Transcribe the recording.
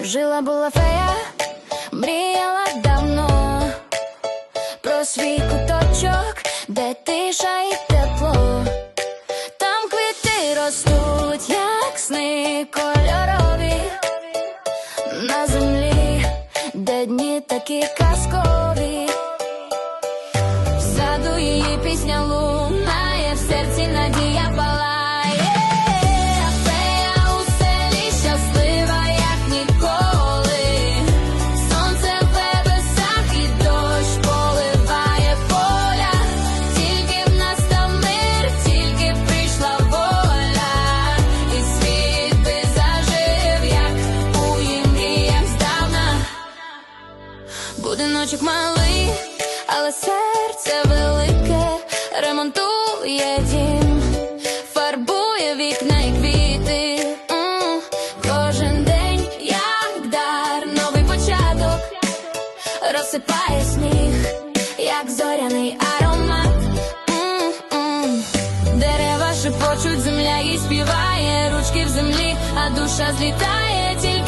Жила була фея, мріяла давно про свій куточок, де тиша і тепло. Там квіти ростуть, як сни кольорові на землі, де дні такі казкові. Пісня лунає, в серці надія палає. Фея у селі щаслива, як ніколи. Сонце в небесах і дощ поливає поля. Тільки в нас там мир, тільки прийшла воля. І світ би зажив, як у її здавна. Будиночок малий, але велике, ремонтує дім, фарбує вікна і квіти. М, Кожен день, як дар, новий початок, розсипає сніг, як зоряний аромат. М-м. Дерева шепочуть, земля їй співає, ручки в землі, а душа злітає, тільки